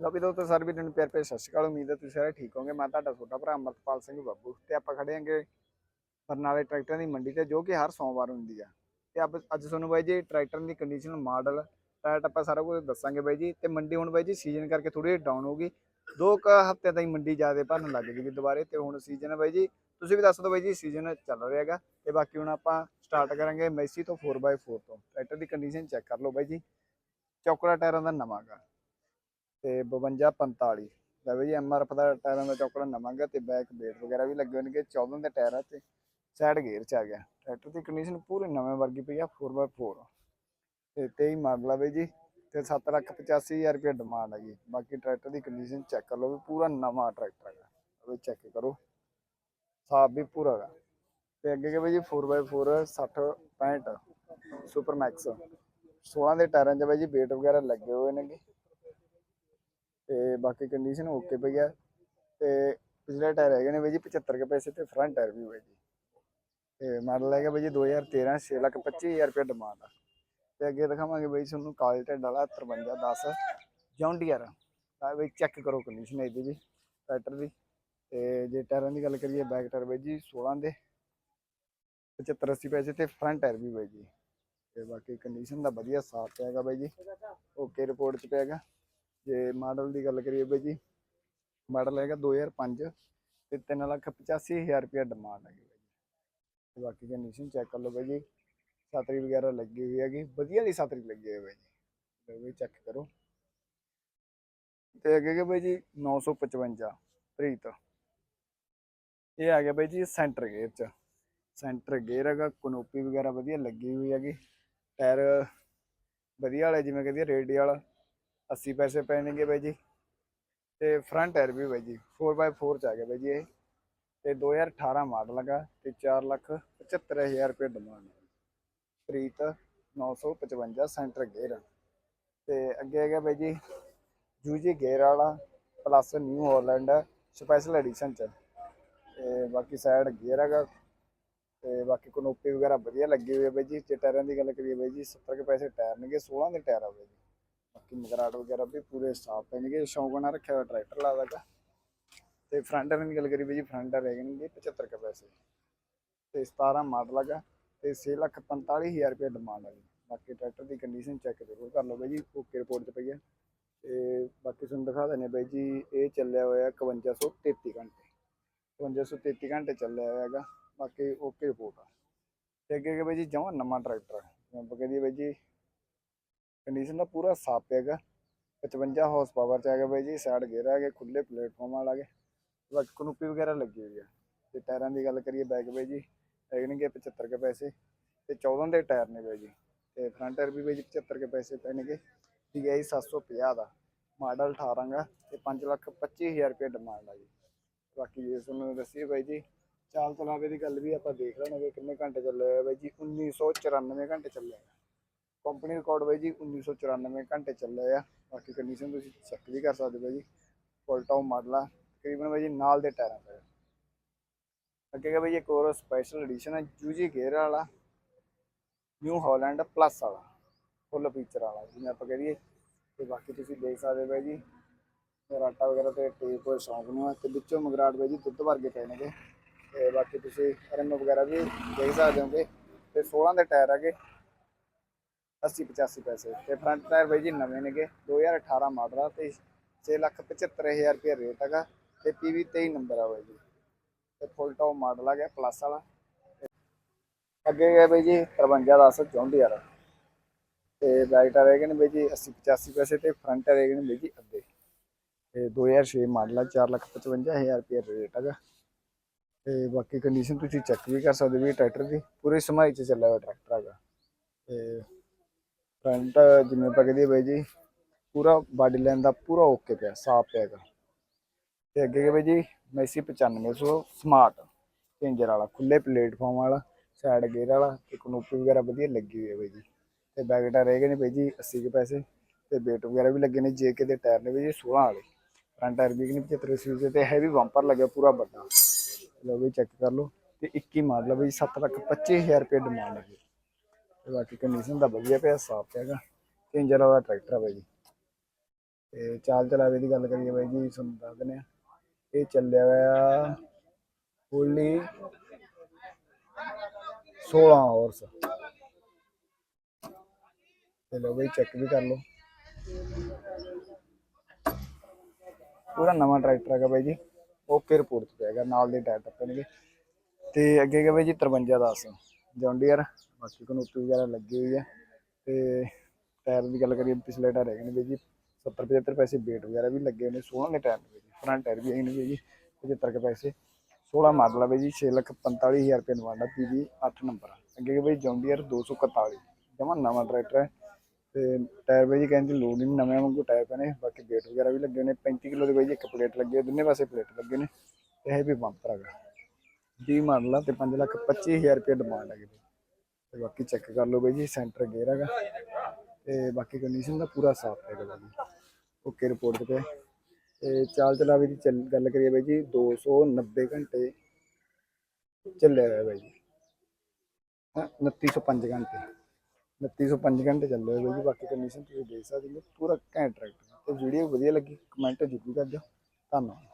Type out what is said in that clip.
ਲੋ ਵੀ ਦੋਸਤੋ, ਸਰ ਵੀ ਦਿਨ ਪਿਆਰ ਪਿਆਰ ਸਤਿ ਸ਼੍ਰੀ ਅਕਾਲ। ਉਮੀਦ ਹੈ ਤੁਸੀਂ ਸਾਰੇ ਠੀਕ ਹੋਗੇ ਮੈਂ ਤੁਹਾਡਾ ਛੋਟਾ ਭਰਾ ਅਮਰਪਾਲ ਸਿੰਘ ਬੱਬੂ ਤੇ ਆਪਾਂ ਖੜੇ ਹਾਂਗੇ ਬਰਨਾਲੇ ਟਰੈਕਟਰਾਂ ਦੀ ਮੰਡੀ ਤੇ, ਜੋ ਕਿ ਹਰ ਸੋਮਵਾਰ ਹੁੰਦੀ ਆ। ਤੇ ਅੱਜ ਅੱਜ ਤੁਹਾਨੂੰ ਬਾਈ ਜੀ ਟਰੈਕਟਰ ਦੀ ਕੰਡੀਸ਼ਨ ਮਾਡਲ ਟਾਇਰ ਆਪਾਂ ਸਾਰਾ ਕੁਝ ਦੱਸਾਂਗੇ ਬਾਈ ਜੀ। ਤੇ ਮੰਡੀ ਹੁਣ ਬਾਈ ਜੀ ਸੀਜ਼ਨ ਕਰਕੇ ਥੋੜੀ ਡਾਊਨ ਹੋ ਗਈ ਦੋ ਕ ਹਫ਼ਤੇ ਤਾਈਂ ਮੰਡੀ ਜ਼ਿਆਦਾ ਭਰਨ ਲੱਗ ਗਈ ਦੁਬਾਰੇ ਤੇ ਹੁਣ ਸੀਜ਼ਨ ਹੈ ਬਾਈ ਜੀ। ਤੁਸੀਂ ਵੀ ਦੱਸ ਦਿਓ ਬਾਈ ਜੀ ਸੀਜ਼ਨ ਚੱਲ ਰਿਹਾ ਹੈਗਾ। ਤੇ ਬਾਕੀ ਹੁਣ ਆਪਾਂ ਸਟਾਰਟ ਕਰਾਂਗੇ ਮੈਸੀ ਤੋਂ 4x4 ਤੋਂ। ਟਰੈਕਟਰ ਦੀ ਕੰਡੀਸ਼ਨ ਚੈੱਕ ਕਰ ਲਓ ਬਾਈ ਜੀ। ਚੌਕੜਾ ਟਾਇਰਾਂ ਦਾ ਨਵਾਂ ਗਾ। ਤੇ 52 45 ਲੈ ਬਈ ਐਮਆਰਐਫ ਦਾ ਟਾਇਰਾਂ ਦਾ ਚੌਕੜਾ ਨਵਾਂ ਗਾ ਤੇ ਬੈਕ ਬੇਟ ਵਗੈਰਾ ਵੀ ਲੱਗੇ ਹੋਣਗੇ। 14 ਦੇ ਟਾਇਰਾਂ ਆ ਤੇ ਸਾਈਡ ਗੇਅਰ ਚ ਆ ਗਿਆ। ਟਰੈਕਟਰ ਦੀ ਕੰਡੀਸ਼ਨ ਪੂਰੇ ਨਵੇਂ ਵਰਗੀ ਪਈ ਆ 4x4 ਤੇ 23 ਮਾਡਲ ਆ ਬਈ ਜੀ, ਤੇ 785000 ਰੁਪਏ ਡਿਮਾਂਡ ਹੈਗੀ ਬਾਕੀ ਟਰੈਕਟਰ ਦੀ ਕੰਡੀਸ਼ਨ ਚੈੱਕ ਕਰ ਲਓ ਵੀ ਪੂਰਾ ਨਵਾਂ ਟਰੈਕਟਰ ਹੈਗਾ। ਉਹ ਚੈੱਕ ਕਰੋ। ਸਾਫ਼ ਵੀ ਪੂਰਾ ਹੈਗਾ। ਤੇ ਅੱਗੇ ਕੇ ਬਈ ਜੀ 4x4 60 65 ਸੁਪਰ ਮੈਕਸ 16 ਦੇ ਟਾਇਰਾਂ 'ਚ ਬਾਈ ਜੀ ਬੇਟ ਵਗੈਰਾ ਲੱਗੇ ਹੋਏ ਨੇਗੇ। ਤੇ ਬਾਕੀ ਕੰਡੀਸ਼ਨ ਓਕੇ ਪਈ ਆ। ਤੇ ਪਿਛਲੇ ਟਾਇਰ ਹੈਗੇ ਨੇ ਬਾਈ ਜੀ 75 ਕੇ ਪੈਸੇ ਤੇ ਫਰੰਟ ਟਾਇਰ ਵੀ ਬਾਈ ਜੀ। ਤੇ ਮਾਡਲ ਹੈਗਾ ਬਾਈ ਜੀ 2013 6 ਲੱਖ 25000 ਰੁਪਏ ਡਿਮਾਂਡ ਆ। ਤੇ ਅੱਗੇ ਦਿਖਾਵਾਂਗੇ ਬਾਈ ਤੁਹਾਨੂੰ ਕਾਲੇ ਢਿੱਡ ਵਾਲਾ 5310 ਜੌਂਡੀਅਰ ਆ ਬਾਈ ਚੈੱਕ ਕਰੋ ਕੰਡੀਸ਼ਨ ਇਹਦੀ ਵੀ ਟਰੈਕਟਰ ਦੀ। ਤੇ ਜੇ ਟਾਇਰਾਂ ਦੀ ਗੱਲ ਕਰੀਏ ਬੈਕ ਟਾਇਰ ਬਾਈ ਜੀ 16 ਦੇ 75 80 ਪੈਸੇ ਤੇ ਫਰੰਟ ਟਾਇਰ ਵੀ ਬਾਈ ਜੀ। ਤੇ ਬਾਕੀ ਕੰਡੀਸ਼ਨ ਦਾ ਵਧੀਆ ਸਾਫ਼ ਪਿਆਗਾ ਬਾਈ ਜੀ। ਓਕੇ ਰਿਪੋਰਟ ਚ ਪਿਆਗਾ ਜੇ ਮਾਡਲ ਦੀ ਗੱਲ ਕਰੀਏ ਬਾਈ ਜੀ, ਮਾਡਲ ਹੈਗਾ 2005 ਤੇ 3 ਲੱਖ 85000 ਰੁਪਏ ਡਿਮਾਂਡ ਹੈਗੀ ਬਾਈ ਜੀ। ਤੇ ਬਾਕੀ ਕੰਡੀਸ਼ਨ ਚੈੱਕ ਕਰ ਲਓ ਬਾਈ ਜੀ, ਛਤਰੀ ਵਗੈਰਾ ਲੱਗੀ ਹੋਈ ਹੈਗੀ, ਵਧੀਆ ਦੀ ਛਤਰੀ ਲੱਗੀ ਹੋਈ ਬਾਈ ਜੀ। ਚੈੱਕ ਕਰੋ। ਤੇ ਅੱਗੇ ਕਿ ਬਾਈ ਜੀ 955 ਪ੍ਰੀਤ। ਇਹ ਆ ਗਿਆ ਬਾਈ ਜੀ ਸੈਂਟਰ ਗੇਅਰ ਚ। ਸੈਂਟਰ ਗੇਅਰ ਹੈਗਾ ਕਨੋਪੀ ਵਗੈਰਾ ਵਧੀਆ ਲੱਗੀ ਹੋਈ ਹੈਗੀ। ਟਾਇਰ ਵਧੀਆ ਵਾਲੇ, ਜਿਵੇਂ ਕਹਿੰਦੀ ਵਾਲਾ 80 ਪੈਸੇ ਪੈਣਗੇ ਬਾਈ ਜੀ। ਤੇ ਫਰੰਟ ਟਾਇਰ ਵੀ ਬਾਈ ਜੀ 4x4 ਚ ਆ ਗਿਆ ਬਾਈ ਜੀ ਇਹ। ਤੇ 2018 ਮਾਡਲ ਹੈਗਾ ਤੇ 4 ਲੱਖ 75000 ਰੁਪਏ ਡਿਮਾਂਡ ਪ੍ਰੀਤ 955 ਸੈਂਟਰ ਗੇਅਰ ਤੇ ਅੱਗੇ ਹੈਗਾ ਬਾਈ ਜੀ ਜੂਜੀ ਗੇਅਰ ਵਾਲਾ plus New Holland special edition ਚ। ਤੇ ਬਾਕੀ ਸਾਈਡ ਗੇਅਰ ਹੈਗਾ। ਤੇ ਬਾਕੀ ਕਨੋਪੀ ਵਗੈਰਾ ਵਧੀਆ ਲੱਗੀ ਹੋਈ ਹੈ ਬਾਈ ਜੀ। ਜੇ ਟਾਇਰਾਂ ਦੀ ਗੱਲ ਕਰੀਏ ਬਾਈ ਜੀ 70 ਕੇ ਪੈਸੇ ਟਾਇਰ ਨੇਗੇ 16 ਦੇ ਟਾਇਰ ਆ ਬਾਈ ਜੀ। ਬਾਕੀ ਮਗਰਾਟ ਵਗੈਰਾ ਵੀ ਪੂਰੇ ਸਾਫ਼ ਪੈਣਗੇ। ਸ਼ੌਂਕ ਨਾਲ ਰੱਖਿਆ ਹੋਇਆ ਟਰੈਕਟਰ ਲਾ ਲਾਦਾਗਾ ਤੇ ਫਰੰਟ ਟਾਇਰਾਂ ਦੀ ਗੱਲ ਕਰੀਏ ਬਾਈ ਜੀ ਫਰੰਟ ਟਾਇਰ ਹੈਗੇ ਨੇਗੇ 75 ਕੇ ਪੈਸੇ। ਤੇ 17 ਮਾਡਲ ਹੈਗਾ ਤੇ 6 ਲੱਖ 45000 ਰੁਪਏ ਡਿਮਾਂਡ ਹੈ ਜੀ। ਬਾਕੀ ਟਰੈਕਟਰ ਦੀ ਕੰਡੀਸ਼ਨ ਚੈੱਕ ਜ਼ਰੂਰ ਕਰ ਲਓ ਬਾਈ ਜੀ ਓਕੇ ਰਿਪੋਰਟ 'ਚ ਪਈ ਹੈ ਤੇ ਬਾਕੀ ਤੁਹਾਨੂੰ ਦਿਖਾ ਦਿੰਦੇ ਬਾਈ ਜੀ, ਇਹ ਚੱਲਿਆ ਹੋਇਆ 5133 ਘੰਟੇ। 5533 ਘੰਟੇ ਚੱਲਿਆ ਹੋਇਆ ਹੈਗਾ ਬਾਕੀ ਓਕੇ ਰਿਪੋਰਟ ਆ। ਤੇ ਅੱਗੇ ਅੱਗੇ ਬਾਈ ਜੀ, ਜਮਾਂ ਨਵਾਂ ਟਰੈਕਟਰ ਹੈ ਆਪਾਂ ਬਾਈ ਜੀ ਕੰਡੀਸ਼ਨ ਦਾ ਪੂਰਾ ਸਾਫ਼ ਹੈਗਾ। 55 ਹਾਰਸ ਪਾਵਰ ਚ ਹੈਗਾ ਬਾਈ ਜੀ ਸਾਈਡ ਗੇਅਰ ਹੈਗੇ ਗਿਆ ਖੁੱਲੇ ਪਲੇਟਫਾਰਮ ਵਾਲਾ ਗਿਆ। ਬਾਕੀ ਕਨੂਪੀ ਵਗੈਰਾ ਲੱਗੀ ਹੋਈ ਆ। ਤੇ ਟਾਇਰਾਂ ਦੀ ਗੱਲ ਕਰੀਏ ਬੈਕ ਬਾਈ ਜੀ, ਹੈਗੇ ਨੇਗੇ 75 ਕੇ ਪੈਸੇ। ਤੇ 14 ਦੇ ਟਾਇਰ ਨੇ ਬਾਈ ਜੀ। ਤੇ ਫਰੰਟ ਟਾਇਰ ਵੀ ਬਾਈ ਜੀ 75 ਕੇ ਪੈਸੇ ਪੈਣਗੇ DI 750 ਦਾ। ਮਾਡਲ 18 ਗਾ ਤੇ 5 ਲੱਖ 25000 ਰੁਪਏ ਡਿਮਾਂਡ ਆ ਜੀ। ਬਾਕੀ ਜੇ ਤੁਹਾਨੂੰ ਦੱਸੀਏ ਬਾਈ ਜੀ ਚਾਲ ਚਲਾਵੇ ਦੀ ਗੱਲ ਵੀ ਆਪਾਂ ਦੇਖ ਲੈਣੇ ਕਿੰਨੇ ਘੰਟੇ ਚੱਲੇ ਹੋਏ ਬਾਈ ਜੀ। 1994 ਘੰਟੇ ਚੱਲੇ ਕੰਪਨੀ ਰਿਕਾਰਡ ਬਾਈ ਜੀ 1994 ਘੰਟੇ ਚੱਲੇ ਆ। ਬਾਕੀ ਕੰਡੀਸ਼ਨ ਤੁਸੀਂ ਚੈੱਕ ਵੀ ਕਰ ਸਕਦੇ ਬਾਈ ਜੀ। ਫੁੱਲ ਟਾਪ ਮਾਡਲ ਆ। ਤਕਰੀਬਨ ਬਾਈ ਜੀ ਨਾਲ ਦੇ ਟਾਇਰਾਂ ਤੇ ਅੱਗੇ ਗਿਆ ਬਾਈ ਜੀ ਇੱਕ ਹੋਰ ਸਪੈਸ਼ਲ ਐਡੀਸ਼ਨ ਹੈ ਜੂਜੀ ਗੇਅਰ ਵਾਲਾ। ਨਿਊ ਹਾਲੈਂਡ ਪਲੱਸ ਵਾਲਾ। ਫੁੱਲ ਫੀਚਰ ਵਾਲਾ, ਜਿਵੇਂ ਆਪਾਂ ਕਹੀਏ ਤੇ ਬਾਕੀ ਤੁਸੀਂ ਦੇਖ ਸਕਦੇ ਹੋ ਬਾਈ ਜੀ ਮਗਰਾਟਾ ਵਗੈਰਾ ਤੇ ਟੇਪ ਕੋਈ ਸ਼ੌਂਕ ਨੂੰ ਹੈ ਤੇ ਵਿੱਚੋਂ ਮਗਰਾਟ ਬਾਈ ਜੀ ਦੁੱਧ ਵਰਗੇ ਪਏ ਨੇਗੇ। ਤੇ ਬਾਕੀ ਤੁਸੀਂ ਰਿਮ ਵਗੈਰਾ ਵੀ ਦੇਖ ਸਕਦੇ ਹੋਗੇ। ਤੇ 16 ਦੇ ਟਾਇਰ ਹੈਗੇ। 80 85 ਪੈਸੇ ਤੇ ਫਰੰਟ ਟਾਇਰ ਬਾਈ ਜੀ ਨਵੇਂ ਨੇਗੇ 2018 ਮਾਡਲ ਆ ਤੇ 675000 ਰੁਪਏ ਰੇਟ ਹੈਗਾ ਤੇ ਪੀਵੀ 23 ਨੰਬਰ ਆ ਬਾਈ ਜੀ। ਤੇ ਫੁੱਲ ਟਾਪ ਮਾਡਲ ਆ ਗਿਆ ਪਲੱਸ ਵਾਲਾ। ਅੱਗੇ ਗਿਆ ਬਾਈ ਜੀ 5310 ਚੌਂਦੀ ਯਾਰ ਤੇ ਬੈਕ ਟਾਇਰ ਹੈਗੇ ਨੇ ਬਾਈ ਜੀ 80 85 ਪੈਸੇ ਤੇ ਫਰੰਟ ਟਾਇਰ ਹੈਗੇ ਨੇ ਬਾਈ ਜੀ ਅੱਧੇ। ਤੇ 2006 ਮਾਡਲ ਆ 455000 ਰੁਪਏ ਰੇਟ ਹੈਗਾ। ਤੇ ਬਾਕੀ ਕੰਡੀਸ਼ਨ ਤੁਸੀਂ ਚੈੱਕ ਵੀ ਕਰ ਸਕਦੇ ਵੀ ਟਰੈਕਟਰ ਦੀ, ਪੂਰੀ ਸਮਾਈ ਚ ਚੱਲਿਆ ਹੋਇਆ ਟਰੈਕਟਰ ਹੈਗਾ। ਤੇ ਫਰੰਟ ਜਿਵੇਂ ਆਪਾਂ ਕਹਦੇ ਬਾਈ ਜੀ, ਪੂਰਾ ਬਾਡੀ ਲਾਈਨ ਦਾ ਪੂਰਾ ਓਕੇ ਪਿਆ, ਸਾਫ਼ ਪਿਆ ਹੈਗਾ। ਤੇ ਅੱਗੇ ਕੇ ਬਾਈ ਜੀ ਮੈਸੀ 9500 ਸਮਾਰਟ ਚੇਂਜਰ ਵਾਲਾ ਖੁੱਲੇ ਪਲੇਟਫਾਰਮ ਵਾਲਾ ਸਾਈਡ ਗੇਅਰ ਵਾਲਾ, ਤੇ ਕਨੋਪੀ ਵਗੈਰਾ ਵਧੀਆ ਲੱਗੀ ਹੋਈ ਹੈ ਬਾਈ ਜੀ। ਤੇ ਬੈਕ ਟਾਇਰ ਹੈਗੇ ਨੇ ਬਾਈ ਜੀ 80 ਕੇ ਪੈਸੇ, ਤੇ ਬੇਟ ਵਗੈਰਾ ਵੀ ਲੱਗੇ ਨੇ ਜੇਕੇ ਦੇ ਟਾਇਰ ਨੇ ਬਾਈ ਜੀ 16 ਵਾਲੇ। ਫਰੰਟ ਟਾਇਰ ਵੀ ਨੇ 75 ਸੀਲ ਤੇ ਹੈਵੀ ਬੰਪਰ ਲੱਗਿਆ ਪੂਰਾ ਵੱਡਾ। ਲਓ ਵੀ ਚੈੱਕ ਕਰ ਲਓ, ਤੇ 21 ਮਾਡਲ ਬਈ 7 ਲੱਖ 25000 ਰੁਪਏ ਡਿਮਾਂਡ ਹੈ ਤੇ ਬਾਕੀ ਕੰਡੀਸ਼ਨ ਦਾ ਵਧੀਆ ਪਿਆ, ਸਾਫ਼ ਹੈਗਾ। ਚੇਂਜਰ ਵਾਲਾ ਟਰੈਕਟਰ ਹੈ ਬਾਈ ਜੀ। ਤੇ ਚਾਲ ਚਲਾਵੇ ਦੀ ਗੱਲ ਕਰੀਏ ਬਾਈ ਜੀ, ਤੁਹਾਨੂੰ ਦੱਸ ਦਿੰਦੇ ਆ ਇਹ ਚੱਲਿਆ ਹੋਇਆ ਫੁੱਲੀ 16 ਹਾਵਰਸ ਤੇ ਲਓ ਬਈ ਚੈੱਕ ਵੀ ਕਰ ਲਓ। ਪੂਰਾ ਨਵਾਂ ਟਰੈਕਟਰ ਹੈਗਾ ਬਾਈ ਜੀ। ਓਕੇ ਰਿਪੋਰਟ ਤੇ ਹੈਗਾ, ਨਾਲ ਦੇ ਟਾਇਰ ਟੱਪਣਗੇ। ਤੇ ਅੱਗੇ ਹੈਗਾ ਬਾਈ ਜੀ 53 10 ਜੌਂਡੀਅਰ। ਬਾਕੀ ਕਨੋਪੀ ਵਗੈਰਾ ਲੱਗੀ ਹੋਈ ਹੈ ਤੇ ਟਾਇਰ ਦੀ ਗੱਲ ਕਰੀਏ ਪਿਛਲੇ ਟਾਇਰ ਹੈਗੇ ਨੇ ਬਾਈ ਜੀ 70 75 ਪੈਸੇ ਵੇਟ ਵਗੈਰਾ ਵੀ ਲੱਗੇ ਹੋਏ ਨੇ 16 ਦੇ ਟਾਇਰ ਨੇ ਫਰੰਟ ਟਾਇਰ ਵੀ ਹੈਗੇ ਨੇ ਬਾਈ ਜੀ 75 ਕੇ ਪੈਸੇ 16 ਮਾਡਲ ਆ ਬਾਈ ਜੀ 6 ਲੱਖ 45000 ਰੁਪਏ ਨਵਾਂਡਾ ਪੀਜੀ 8 ਨੰਬਰ ਆ ਅੱਗੇ ਹੈਗਾ ਬਾਈ ਜੌਂਡੀਅਰ 241 ਜਮਾ ਨਵਾਂ ਟਰੈਕਟਰ ਹੈ ਤੇ ਟਾਇਰ ਬਾਈ ਜੀ ਕਹਿੰਦੇ ਲੋਡ ਨਹੀਂ, ਨਵੇਂ ਵਾਂਗੂ ਟਾਇਰ ਪਏ ਨੇ, ਬਾਕੀ ਵੇਟ ਵਗੈਰਾ ਵੀ ਲੱਗੇ ਨੇ 35 ਕਿਲੋ ਦੇ ਬਾਈ ਜੀ ਇੱਕ ਪਲੇਟ ਲੱਗੀ ਹੈ ਦੋਨੇ ਪਾਸੇ ਪਲੇਟ ਲੱਗੇ ਨੇ, ਤੇ ਇਹ ਵੀ ਬੰਪਰ ਹੈਗਾ 20 ਮਾਡਲ ਆ ਤੇ 5 ਲੱਖ 25000 ਰੁਪਏ ਡਿਮਾਂਡ ਹੈਗੀ ਬਾਈ। ਤੇ ਬਾਕੀ ਚੈੱਕ ਕਰ ਲਓ ਬਾਈ ਜੀ ਸੈਂਟਰ ਗੇਅਰ ਹੈਗਾ ਤੇ ਬਾਕੀ ਕੰਡੀਸ਼ਨ ਦਾ ਪੂਰਾ ਸਾਫ਼ ਹੈਗਾ ਬਾਈ ਜੀ ਓਕੇ ਰਿਪੋਰਟ ਤੇ ਤੇ ਚਾਲ ਚਲਾਵੇ ਦੀ ਚੱਲ- ਗੱਲ ਕਰੀਏ ਬਾਈ ਜੀ 290 ਘੰਟੇ ਚੱਲਿਆ ਹੋਇਆ ਬਾਈ ਜੀ ਹਾਂ 2905 ਘੰਟੇ 2905 ਘੰਟੇ ਚੱਲੇ ਹੋਏ ਬਾਈ ਜੀ ਬਾਕੀ ਕੰਡੀਸ਼ਨ ਤੁਸੀਂ ਦੇਖ ਸਕਦੇ ਹੋ ਪੂਰਾ ਘੈਂਟ ਟਰੈਕਟਰ ਤੇ ਵੀਡੀਓ ਵਧੀਆ ਲੱਗੀ ਕਮੈਂਟ ਜ਼ਰੂਰ ਕਰ ਦਿਓ। ਧੰਨਵਾਦ।